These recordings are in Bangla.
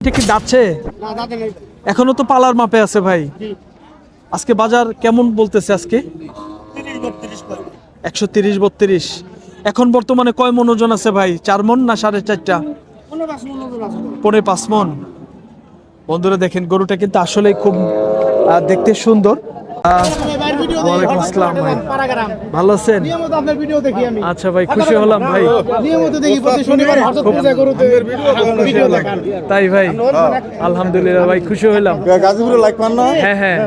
এটা কি এখনও তো পালার মাপে আছে ভাই। আজকে বাজার কেমন বলতেছে আজকে? একশো তিরিশ বত্রিশ। এখন বর্তমানে কয় মন ওজন আছে ভাই? চার মন না সাড়ে চারটা? কোনো বাস মনে ওজন আছে না। পনে পাঁচ মন। বন্ধুরা দেখেন গরুটা কিন্তু আসলেই খুব দেখতে সুন্দর। ভিডিও দেখি, ওয়ালাইকুম আসসালাম ভাই। ভালো আছেন? নিয়মিত আপনার ভিডিও দেখি আমি। আচ্ছা ভাই খুশি হলাম ভাই। নিয়মিত দেখি প্রতি শনিবার হঠাৎ পূজা করতে ভিডিও দেখান। তাই ভাই? আলহামদুলিল্লাহ ভাই খুশি হলাম গাজীপুরে লাইক না? হ্যাঁ হ্যাঁ।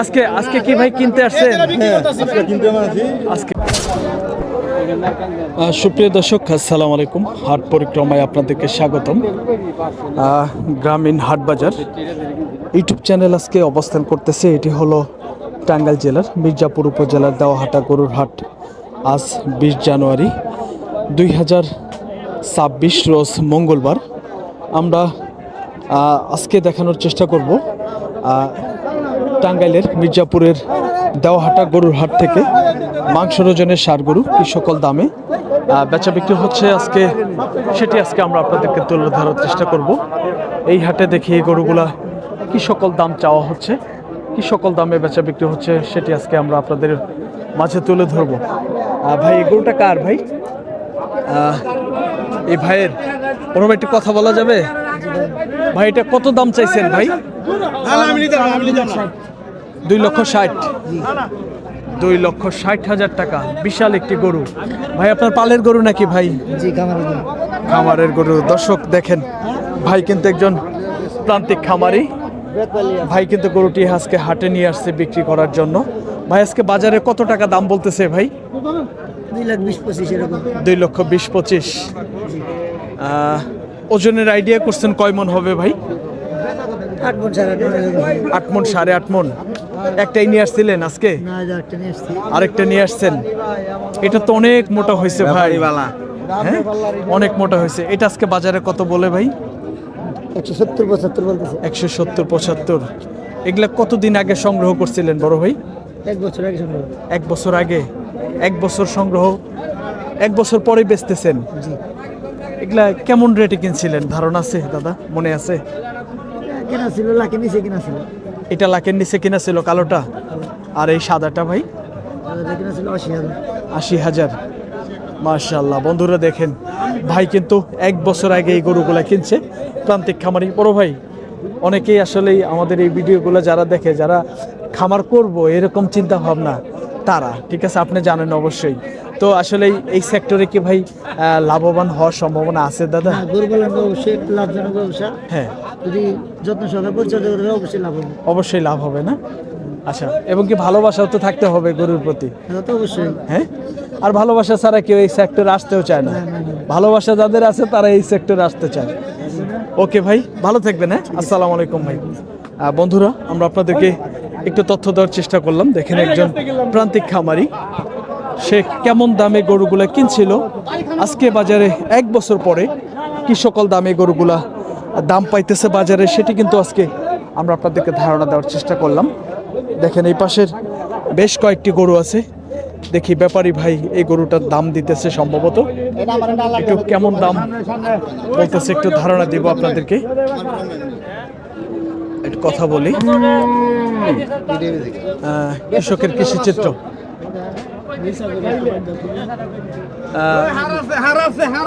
আজকে আজকে কি ভাই কিনতে আসছেন? কিনতে মানছি আজকে সুপ্রিয় দর্শক আসসালামু আলাইকুম। হাট পরিক্রমায় আপনাদেরকে স্বাগতম। আহ, গ্রামীণ হাট বাজার ইউটিউব চ্যানেল আজকে অবস্থান করতেছে। এটি হলো টাঙ্গাইল জেলার মির্জাপুর উপজেলার দেওয়াহাটা গরুর হাট আজ বিশ জানুয়ারি দুই হাজার ছাব্বিশ রোজ মঙ্গলবার। আমরা আজকে দেখানোর চেষ্টা করব টাঙ্গাইলের মির্জাপুরের দেওয়াহাটা গরুর হাট থেকে মাংস ওজনের সার গরু কি সকল দামে বেচা বিক্রি হচ্ছে আজকে, সেটি আজকে আমরা আপনাদেরকে তুলে ধরার চেষ্টা করব। এই হাটে দেখি এই গরুগুলা কি সকল দাম চাওয়া হচ্ছে। কি সকল দামে বেচা বিক্রি হচ্ছে সেটি আজকে আমরা আপনাদের মাঝে তুলে ধরবো। ভাই এই গরুটা কার ভাই? এই ভাইয়ের। ওরকম একটু কথা বলা যাবে? ভাই এটা কত দাম চাইছেন ভাই? দুই লক্ষ ষাট। দুই লক্ষ ষাট হাজার টাকা। বিশাল একটি গরু। ভাই আপনার পালের গরু নাকি ভাই? খামারের গরু। দর্শক দেখেন ভাই কিন্তু একজন প্রান্তিক খামারি। ভাই কিন্তু গরুটি আজকে হাটে নিয়ে আসছে বিক্রি করার জন্য। ভাই আজকে বাজারে কত টাকা দাম বলতেছে ভাই? দুই লক্ষ বিশ পঁচিশ। ওজনের আইডিয়া করছেন কয় মন হবে ভাই? আট মন সাড়ে আট মন মন মন। একটাই নিয়ে আসছিলেন আজকে? একটা আরেকটা নিয়ে আসছেন? এটা তো অনেক মোটা হয়েছে ভাই। হ্যাঁ? অনেক মোটা হয়েছে। এটা আজকে বাজারে কত বলে ভাই? একশো সত্তর পঁচাত্তর বলতেছে। একশো সত্তর পঁচাত্তর। এগুলা কতদিন আগে সংগ্রহ করছিলেন বড় ভাই? এক বছর আগে শুনব এক বছর আগে? এক বছর সংগ্রহ? এক বছর পরে বেচতেছেন? জি। এগুলা কেমন রেটে কিনছিলেন? ধারণা আছে দাদা? মনে আছে? কেনা ছিল লাখে নিচে কেনা ছিল। এটা লাখের নিচে কিনা ছিল কালোটা? আর এই সাদাটা ভাই? কেনা ছিল আশি হাজার। আশি হাজার। মার্শাল্লাহ বন্ধুরা দেখেন ভাই কিন্তু এক বছর আগে এই গরুগুলা কিনছে। প্রান্তিক খামারি। বড় ভাই অনেকেই আসলে আমাদের এই ভিডিওগুলো যারা দেখে যারা খামার করব এরকম চিন্তা ভাবনা তারা ঠিক আছে? আপনি জানেন অবশ্যই। তো আসলে এই সেক্টরে কি ভাই লাভবান হওয়ার সম্ভাবনা আছে দাদা? হ্যাঁ অবশ্যই লাভজনক ব্যবসা। হ্যাঁ। যদি যত্ন সহকারে পরিচর্যা অবশ্যই লাভ হবে। অবশ্যই লাভ হবে না? আচ্ছা এবং কি ভালোবাসাও তো থাকতে হবে গরুর প্রতি? তো অবশ্যই। হ্যাঁ? আর ভালোবাসা ছাড়া কেউ এই সেক্টরে আসতেও চায় না। ভালোবাসা যাদের আছে তারা এই সেক্টরে আসতে চায়। ওকে ভাই ভালো থাকবেন হ্যাঁ? আসসালামু আলাইকুম ভাই। বন্ধুরা আমরা আপনাদেরকে একটু তথ্য দেওয়ার চেষ্টা করলাম। দেখেন একজন প্রান্তিক খামারি। সে কেমন দামে গরুগুলা কিনছিল? আজকে বাজারে এক বছর পরে কি সকল দামে গরুগুলা দাম পাইতেছে বাজারে সেটি কিন্তু আজকে আমরা আপনাদেরকে ধারণা দেওয়ার চেষ্টা করলাম। দেখেন এই পাশের বেশ কয়েকটি গরু আছে। দেখি ব্যাপারী ভাই এই গরুটার দাম দিতেছে সম্ভবত। একটু কেমন দাম বলতেছে একটু ধারণা দিব আপনাদেরকে। একটু কথা বলি। কৃষকের কৃষি চিত্র।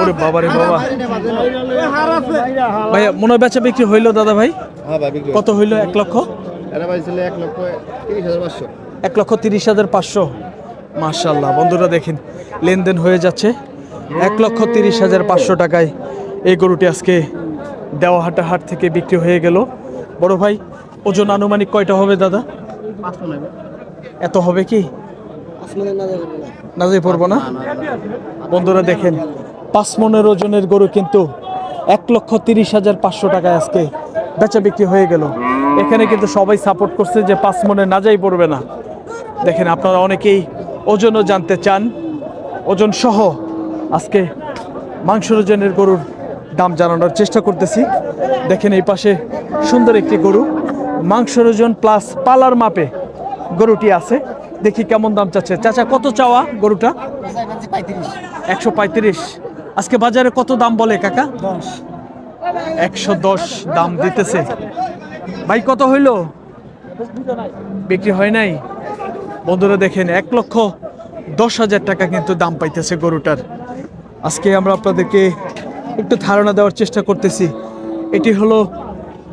ওরে বাবা রে বাবা। ভাইয়া মনে বেচা বিক্রি হইল দাদা ভাই? হ্যাঁ কত হইল? এক লক্ষ? এটা এক লক্ষ তিরিশ হাজার পাঁচশো। এক লক্ষ তিরিশ হাজার পাঁচশো। মার্শাল্লাহ বন্ধুরা দেখেন লেনদেন হয়ে যাচ্ছে। এক লক্ষ তিরিশ হাজার পাঁচশো টাকায় এই গরুটি আজকে দেওয়াহাটা হাট থেকে বিক্রি হয়ে গেল। বড় ভাই ওজন আনুমানিক কয়টা হবে দাদা? এত হবে কি? নাজে পড়ব না? বন্ধুরা দেখেন পাঁচ মনের ওজনের গরু কিন্তু এক লক্ষ তিরিশ হাজার পাঁচশো টাকায় আজকে বেচা বিক্রি হয়ে গেল। এখানে কিন্তু সবাই সাপোর্ট করছে যে পাঁচ মনে নাজাই পড়বে না। দেখেন আপনারা অনেকেই ওজনও জানতে চান ওজন সহ আজকে মাংসের ওজনের গরুর দাম জানানোর চেষ্টা করতেছি। দেখেন এই পাশে সুন্দর একটি গরু মাংসের ওজন প্লাস পালার মাপে গরুটি আছে। দেখি কেমন দাম চাচ্ছে। চাচা কত চাওয়া গরুটা? একশো পঁয়ত্রিশ। আজকে বাজারে কত দাম বলে কাকা? একশো দশ দাম দিতেছে। ভাই, কত হইল? বিক্রি হয় নাই? বন্ধুরা দেখেন, এক লক্ষ দশ হাজার টাকা কিন্তু দাম পাইতেছে গরুটার। আজকে আমরা আপনাদেরকে একটু ধারণা দেওয়ার চেষ্টা করতেছি। এটি হলো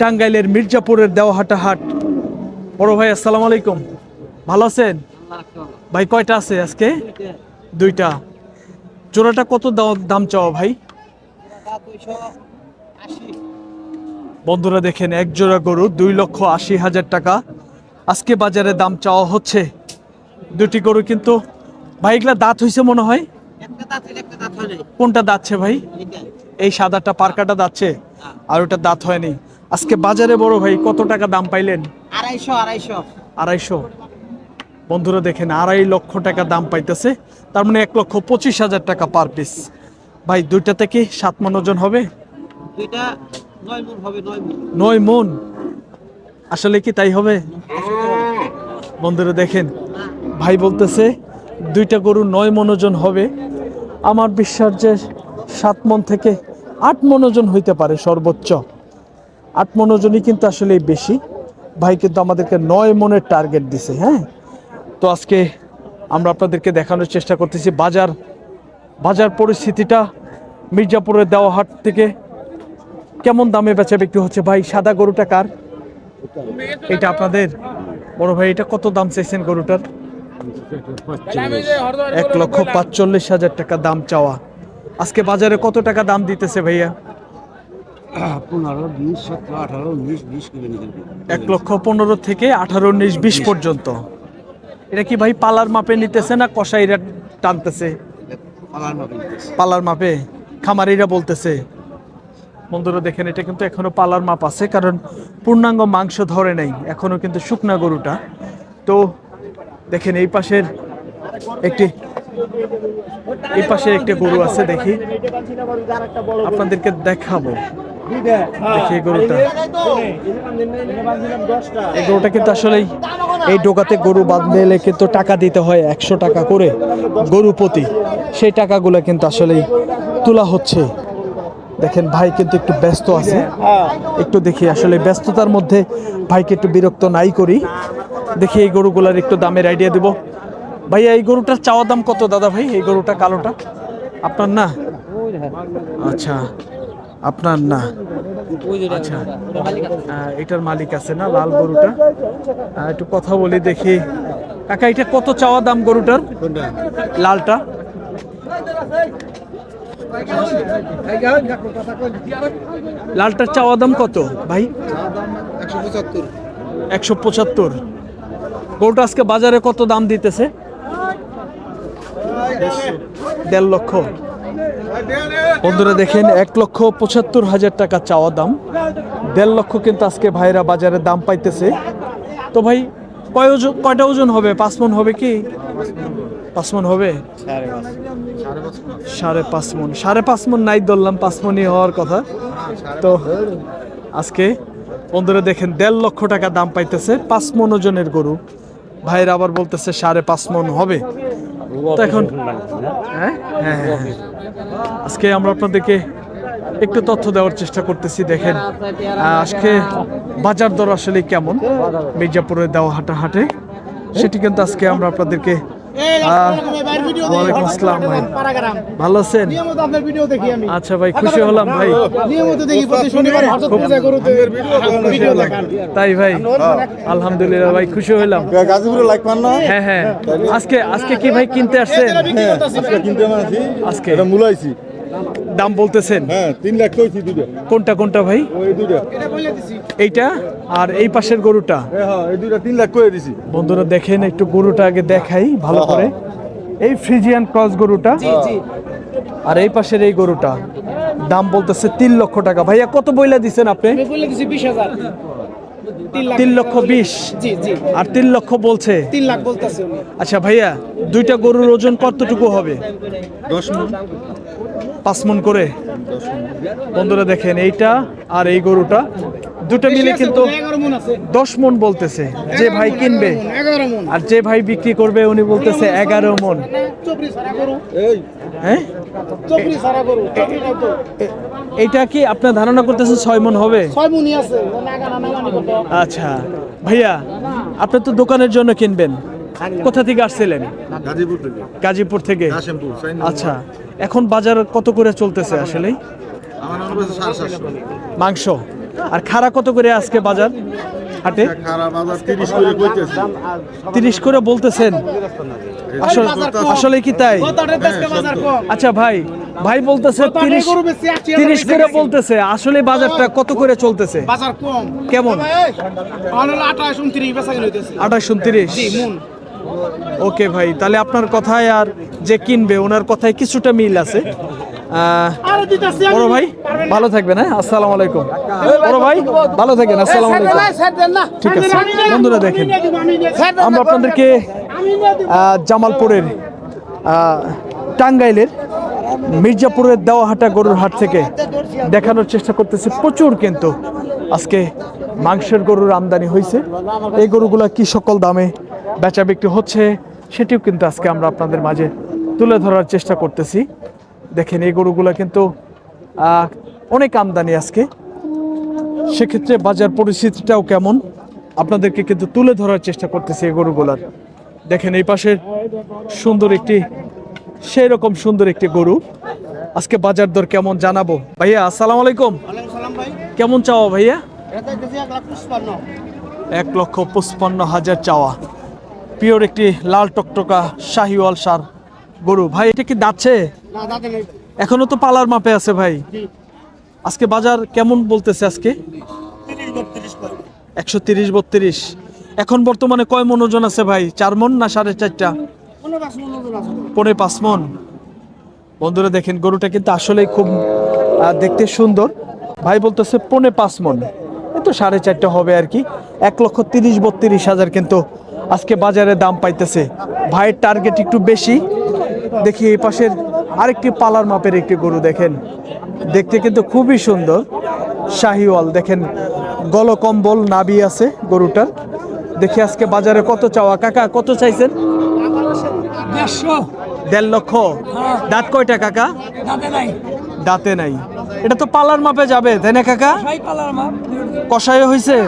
টাঙ্গাইলের মির্জাপুরের দেওয়াহাটা হাট। বড় ভাই, আসসালামু আলাইকুম। ভালো আছেন? ভাই, কয়টা আছে আজকে? দুইটা। জোড়াটা কত দাম চাওয়া ভাই? বন্ধুরা দেখেন এক জোড়া গরু দুই লক্ষ আশি হাজার টাকা। আজকে বাজারে দাম চাওয়া হচ্ছে। দুটি গরু কিন্তু ভাই এগুলা দাঁত হইছে মনে হয়? কোনটা দাঁতছে ভাই? এই সাদাটা পার্কাটা দাঁতছে আর ওটা দাঁত হয়নি। আজকে বাজারে বড় ভাই কত টাকা দাম পাইলেন? আড়াইশো আড়াইশো। আড়াইশো। বন্ধুরা দেখেন আড়াই লক্ষ টাকা দাম পাইতেছে। তার মানে এক লক্ষ পঁচিশ হাজার টাকা পার পিস। ভাই দুইটাতে কি সাত মন ওজন হবে? দুইটা নয় মন আসলে কি তাই হবে? বন্ধুরা দেখেন, ভাই বলতেছে, দুইটা গরু নয় মনোজন হবে। আমার বিশ্বাস যে সাত মন থেকে আট মনোজন হইতে পারে সর্বোচ্চ। আট মনোজনই কিন্তু আসলে বেশি। ভাই কিন্তু আমাদেরকে নয় মনের টার্গেট দিছে হ্যাঁ? তো আজকে আমরা আপনাদেরকে দেখানোর চেষ্টা করতেছি বাজার বাজার পরিস্থিতিটা মির্জাপুরের দেওয়া হাট থেকে কেমন দামে বেচা বিক্রি হচ্ছে ভাই? সাদা গরুটা কার? এটা আপনাদের? বড় ভাই এটা কত দাম চাইছেন গরুটার? এক লক্ষ পাঁচচল্লিশ হাজার টাকা দাম চাওয়া। আজকে বাজারে কত টাকা দাম দিতেছে ভাইয়া? এক লক্ষ পনেরো থেকে আঠারো উনিশ বিশ পর্যন্ত। এটা কি ভাই পালার মাপে নিতেছে না কষাইরা টানতেছে? পালার মাপে খামারিরা বলতেছে। বন্ধুরা দেখেন, এটা কিন্তু এখনও পালার মাপ আছে, কারণ পূর্ণাঙ্গ মাংস ধরে নাই, এখনও কিন্তু শুকনা গরুটা। তো দেখেন, এই পাশের একটি এই পাশে একটি গরু আছে, দেখি। আপনাদেরকে দেখাবো। দেখি এই গরুটা। এই গরুটা কিন্তু আসলে এই ডোকাতে গরু বাঁধতে এলে কিন্তু টাকা দিতে হয়, একশো টাকা করে গরু প্রতি। সেই টাকাগুলো কিন্তু আসলেই তোলা হচ্ছে। দেখেন ভাই কিন্তু একটু ব্যস্ত আছে। একটু দেখি আসলে ব্যস্ততার মধ্যে ভাইকে একটু বিরক্ত নাই করি। দেখি এই গরুগুলার একটু দামের আইডিয়া দেব। ভাইয়া, এই গরুটার চাওয়া দাম কত দাদা ভাই? এই গরুটা কালোটা? আপনার না? আচ্ছা আপনার না? আচ্ছা এটার মালিক আছে না লাল গরুটা? একটু কথা বলি, দেখি। কাকা, এটা কত চাওয়া দাম গরুটার? লালটা? লালটার চাওয়া দাম কত? ভাই? একশো পঁচাত্তর। একশো আজকে বাজারে কত দাম দিতেছে? দেড় লক্ষ। বন্ধুরা দেখেন, এক লক্ষ পঁচাত্তর হাজার টাকা চাওয়া দাম। দেড় লক্ষ কিন্তু আজকে ভাইরা বাজারে দাম পাইতেছে। তো ভাই, কয় ওজন কয়টা ওজন হবে? পাঁচ মন হবে কি? পাঁচ মন হবে? সাড়ে পাঁচ মন সাড়ে পাঁচ মন নাই ধরলাম পাঁচ মনই হওয়ার কথা। তো আজকে বন্ধুরা দেখেন দেড় লক্ষ টাকা দাম পাইতেছে পাঁচ মন ওজনের গরু। ভাইরা আবার বলতেছে সাড়ে পাঁচ মন হবে। তো এখন হ্যাঁ? হ্যাঁ হ্যাঁ, হ্যাঁ। আজকে আমরা আপনাদেরকে একটু তথ্য দেওয়ার চেষ্টা করতেছি দেখেন। আজকে বাজার দর আসলে কেমন? মির্জাপুরের দেওয়া হাটা সেটি কিন্তু আজকে আমরা আপনাদেরকে ওয়ালাইকুম আসসালাম ভাই। ভালো আছেন? নিয়মিত আপনার ভিডিও দেখি আমি। আচ্ছা ভাই খুশি হলাম ভাই। নিয়মিত দেখি প্রতি শনিবার হঠাৎ পূজা করতে ভিডিও দেখান তাই ভাই আলহামদুলিল্লাহ ভাই খুশি হলাম গাজীপুরে লাইক পান না? হ্যাঁ হ্যাঁ। আজকে আজকে কি ভাই কিনতে আসছেন? আজকে কিনতে মানছি আজকে। এটা মূলাইছি। দাম বলতেছেন? হ্যাঁ তিন লাখ কইছি কোনটা কোনটা ভাই? ওই এইটা? আর এই পাশের গরুটা? হ্যাঁ হ্যাঁ এই তিন লাখ করে দিছি। বন্ধুরা দেখেন একটু গরুটা আগে দেখাই ভালো করে। এই ফ্রিজিয়ান ক্রস গরুটা? আর এই পাশের এই গরুটা? দাম বলতেছে তিন লক্ষ টাকা। ভাইয়া কত বইলা দিছেন আপনি? তিন লক্ষ বিশ? জি জি। আর তিন লক্ষ বলছে? তিন লাখ বলতেছে আচ্ছা ভাইয়া দুইটা গরুর ওজন কতটুকু হবে? দশ পাঁচ মন করে। বন্ধুরা দেখেন এইটা আর এই গরুটা। দুটো মিলে কিন্তু দশ মন বলতেছে যে ভাই কিনবে। আর যে ভাই বিক্রি করবে উনি বলতেছে এগারো মন হ্যাঁ? এটা কি আপনার ধারণা করতেছেন ছয় মন হবে? আচ্ছা। ভাইয়া আপনি তো দোকানের জন্য কিনবেন। কোথা থেকে আসছিলেন? গাজীপুর থেকে। গাজীপুর থেকে? আচ্ছা এখন বাজার কত করে চলতেছে আসলে মাংস। আর খাড়া কত করে আজকে বাজার হাটে? তিরিশ করে বলতেছেন? আসলে আসলে কি তাই? কম? আচ্ছা ভাই ভাই বলতেছে তিরিশ করে বলতেছে। আসলে বাজারটা কত করে চলতেছে? কেমন? আঠাশ উনত্রিশ বেচা কিনে হইতেছে। আঠাশ উনত্রিশ। ওকে ভাই তাহলে আপনার কথায় আর যে কিনবে ওনার কথায় কিছুটা মিল আছে। বড় ভাই ভালো থাকবেন হ্যাঁ? আসসালামু আলাইকুম। বড় ভাই ভালো থাকেন আসসালামু আলাইকুম। ঠিক আছে বন্ধুরা দেখেন আমরা আপনাদেরকে জামালপুরের টাঙ্গাইলের মির্জাপুরের দেওয়াহাটা গরুর হাট থেকে দেখানোর চেষ্টা করতেছি। প্রচুর কিন্তু আজকে মাংসের গরুর আমদানি হয়েছে। এই গরুগুলা কি সকল দামে বেচা বিক্রি হচ্ছে সেটিও কিন্তু আজকে আমরা আপনাদের মাঝে তুলে ধরার চেষ্টা করতেছি। দেখেন এই গরুগুলা কিন্তু অনেক আমদানি আজকে। সেক্ষেত্রে বাজার পরিস্থিতিটাও কেমন? আপনাদেরকে কিন্তু তুলে ধরার চেষ্টা করতেছি এই গরুগুলার। দেখেন এই পাশের সুন্দর একটি সেই রকম সুন্দর একটি গরু। আজকে বাজার দর কেমন জানাব? ভাইয়া আসসালামু আলাইকুম। কেমন চাওয়া ভাইয়া? এক এক লক্ষ পঁচপান্ন হাজার চাওয়া। পিওর একটি লাল টকটকা শাহিওয়াল সার গরু। ভাই এটা কি দাচ্ছে এখনও তো পালার মাপে আছে ভাই। আজকে বাজার কেমন বলতেছে আজকে? একশো তিরিশ বত্রিশ। এখন বর্তমানে কয় মন ওজন আছে ভাই? চার মন না সাড়ে চারটা? মন পনে পাঁচ মন। বন্ধুরা দেখেন গরুটা কিন্তু আসলেই খুব দেখতে সুন্দর। ভাই বলতেছে পনে পাঁচ মন। এই তো সাড়ে চারটা হবে আর কি। এক লক্ষ তিরিশ বত্রিশ হাজার কিন্তু আজকে বাজারে দাম পাইতেছে। ভাইয়ের টার্গেট একটু বেশি। দেখি এই পাশের আরেকটি পালার মাপের একটি গরু দেখেন। দেখতে কিন্তু খুবই সুন্দর। শাহিওয়াল দেখেন গলকম্বল নাবি আছে গরুটার। দেখি আজকে বাজারে কত চাওয়া। কাকা কত চাইছেন? দেড় লক্ষ। দাঁত কয়টা কাকা? দাঁতে নাই। এটা তো পালার মাপে যাবে তাই না কাকা? কষাই হয়েছে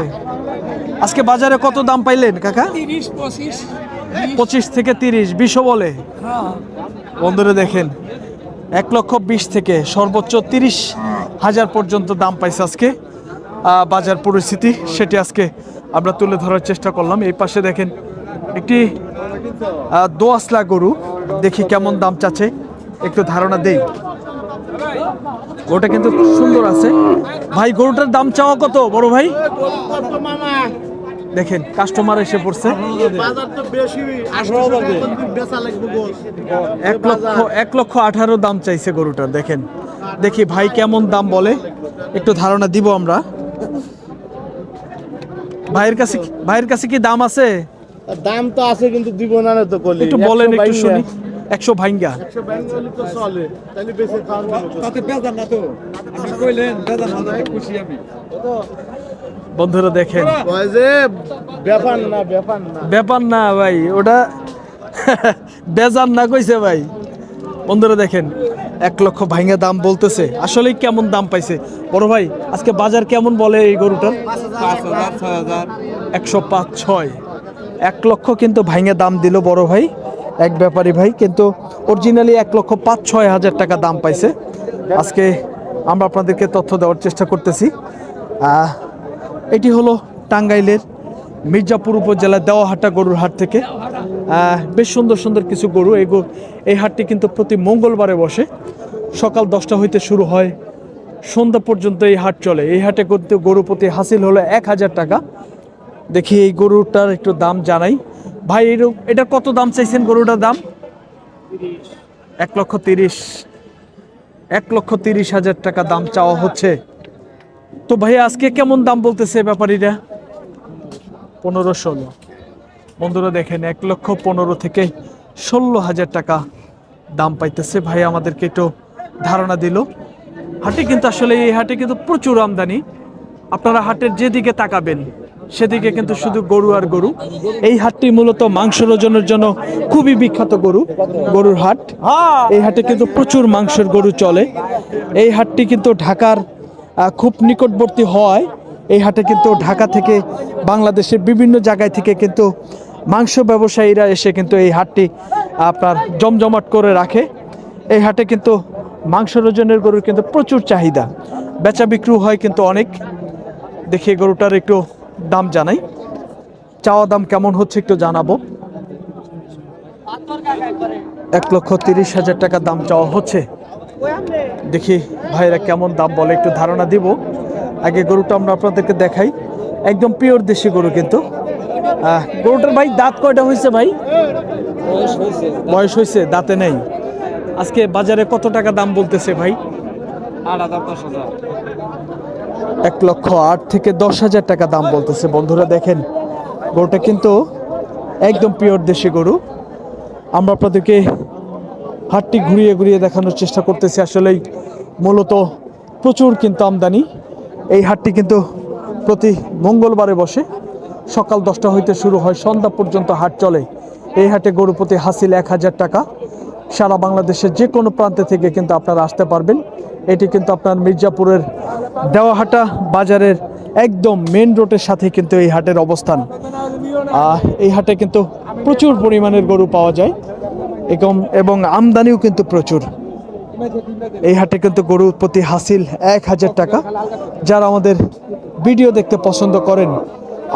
আজকে বাজারে কত দাম পাইলেন কাকা? পঁচিশ। থেকে তিরিশ বিশও বলে। হ্যাঁ। বন্ধুরা দেখেন এক লক্ষ বিশ থেকে সর্বোচ্চ তিরিশ হাজার পর্যন্ত দাম পাইছে আজকে। বাজার পরিস্থিতি সেটি আজকে আমরা তুলে ধরার চেষ্টা করলাম। এই পাশে দেখেন একটি দোয়াসলা গরু। দেখি কেমন দাম চাচ্ছে। একটু ধারণা দেই। গরুটা কিন্তু সুন্দর আছে। ভাই গরুটার দাম চাওয়া কত বড় ভাই? দেখেন কাস্টমার এসে পড়ছে। এক লক্ষ এক লক্ষ আঠারো দাম চাইছে গরুটার দেখেন। দেখি ভাই কেমন দাম বলে একটু ধারণা দিব আমরা। ভাইয়ের কাছে কি- ভাইয়ের কাছে কি দাম আছে? দাম তো আছে কিন্তু দিব না তো একটু বলেন একটু শুনি। একশো ভাইঙ্গা। বন্ধুরা দেখেন। ব্যাপার না ব্যাপার না। ব্যাপার না ভাই ওটা বেজার না কইছে ভাই। বন্ধুরা দেখেন এক লক্ষ ভাইঙ্গা দাম বলতেছে। আসলে কেমন দাম পাইছে। বড় ভাই আজকে বাজার কেমন বলে এই গরুটার? একশো পাঁচ ছয়। এক লক্ষ কিন্তু ভাইঙ্গা দাম দিল বড় ভাই। এক ব্যাপারী ভাই, কিন্তু অরিজিনালি এক লক্ষ পাঁচ, ছয় হাজার টাকা দাম পাইছে। আজকে আমরা আপনাদেরকে তথ্য দেওয়ার চেষ্টা করতেছি। এটি হলো টাঙ্গাইলের মির্জাপুর উপজেলার দেওয়াহাটা গরুর হাট থেকে। বেশ সুন্দর সুন্দর কিছু গরু। এই গরু এই হাটটি কিন্তু প্রতি মঙ্গলবারে বসে। সকাল দশটা হইতে শুরু হয়। সন্ধ্যা পর্যন্ত এই হাট চলে। এই হাটে কিন্তু গরু প্রতি হাসিল হলো এক হাজার টাকা। দেখি এই গরুটার একটু দাম জানাই। ভাই এটা কত দাম চাইছেন গরুটার দাম? এক লক্ষ তিরিশ। এক লক্ষ তিরিশ হাজার টাকা দাম চাওয়া হচ্ছে। তো ভাই, আজকে কেমন দাম বলতেছে ব্যাপারীরা? পনেরো ষোলো। বন্ধুরা দেখেন, এক লক্ষ পনেরো থেকে ষোলো হাজার টাকা দাম পাইতেছে। ভাই, আমাদেরকে একটু ধারণা দিল। হাটে কিন্তু আসলে এই হাটে কিন্তু প্রচুর আমদানি। আপনারা হাটের যেদিকে তাকাবেন সেদিকে কিন্তু শুধু গরু আর গরু। এই হাটটি মূলত মাংস ওজনের জন্য খুবই বিখ্যাত গরু, গরুর হাট। এই হাটে কিন্তু প্রচুর মাংসের গরু চলে। এই হাটটি কিন্তু ঢাকার খুব নিকটবর্তী হওয়ায় এই হাটে কিন্তু ঢাকা থেকে বাংলাদেশের বিভিন্ন জায়গায় থেকে কিন্তু মাংস ব্যবসায়ীরা এসে কিন্তু এই হাটটি আপনার জমজমাট করে রাখে। এই হাটে কিন্তু মাংস ওজনের গরুর কিন্তু প্রচুর চাহিদা। বেচা বিক্রি হয় কিন্তু অনেক। দেখি গরুটার একটু দাম জানাই। চাওয়া দাম কেমন হচ্ছে একটু জানাব। এক লক্ষ তিরিশ হাজার টাকা দাম চাওয়া হচ্ছে। দেখি ভাইরা কেমন দাম বলে একটু ধারণা দিব। আগে গরুটা আমরা আপনাদেরকে দেখাই। একদম পিওর দেশি গরু কিন্তু। গরুটার ভাই দাঁত কয়টা হয়েছে ভাই? বয়স হয়েছে, দাঁতে নেই। আজকে বাজারে কত টাকা দাম বলতেছে ভাই? আট হাজার, দশ হাজার। এক লক্ষ আট থেকে দশ হাজার টাকা দাম বলতেছে। বন্ধুরা দেখেন, গরুটা কিন্তু একদম পিওর দেশি গরু। আমরা আপনাদেরকে হাটটি ঘুরিয়ে ঘুরিয়ে দেখানোর চেষ্টা করতেছি। আসলেই মূলত প্রচুর কিন্তু আমদানি। এই হাটটি কিন্তু প্রতি মঙ্গলবারে বসে। সকাল দশটা হইতে শুরু হয়, সন্ধ্যা পর্যন্ত হাট চলে। এই হাটে গরু প্রতি হাসিল এক হাজার টাকা। সারা বাংলাদেশের যে কোনো প্রান্তে থেকে কিন্তু আপনারা আসতে পারবেন। এটি কিন্তু আপনার মির্জাপুরের দেওয়াহাটা বাজারের একদম মেন রোডের সাথে কিন্তু এই হাটের অবস্থান। এই হাটে কিন্তু প্রচুর পরিমাণের গরু পাওয়া যায় এবং এবং আমদানিও কিন্তু প্রচুর। এই হাটে কিন্তু গরুর প্রতি হাসিল এক হাজার টাকা। যারা আমাদের ভিডিও দেখতে পছন্দ করেন,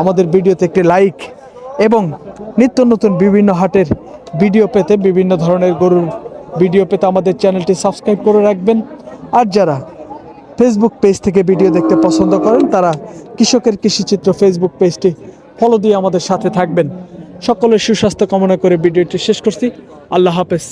আমাদের ভিডিওতে একটি লাইক এবং নিত্য নতুন বিভিন্ন হাটের ভিডিও পেতে, বিভিন্ন ধরনের গরুর ভিডিও পেতে আমাদের চ্যানেলটি সাবস্ক্রাইব করে রাখবেন। আর যারা ফেসবুক পেজ থেকে ভিডিও দেখতে পছন্দ করেন, তারা কৃষকের কৃষিচিত্র ফেসবুক পেজটি ফলো দিয়ে আমাদের সাথে থাকবেন। সকলের সুস্বাস্থ্য কামনা করে ভিডিওটি শেষ করছি। আল্লাহ হাফেজ।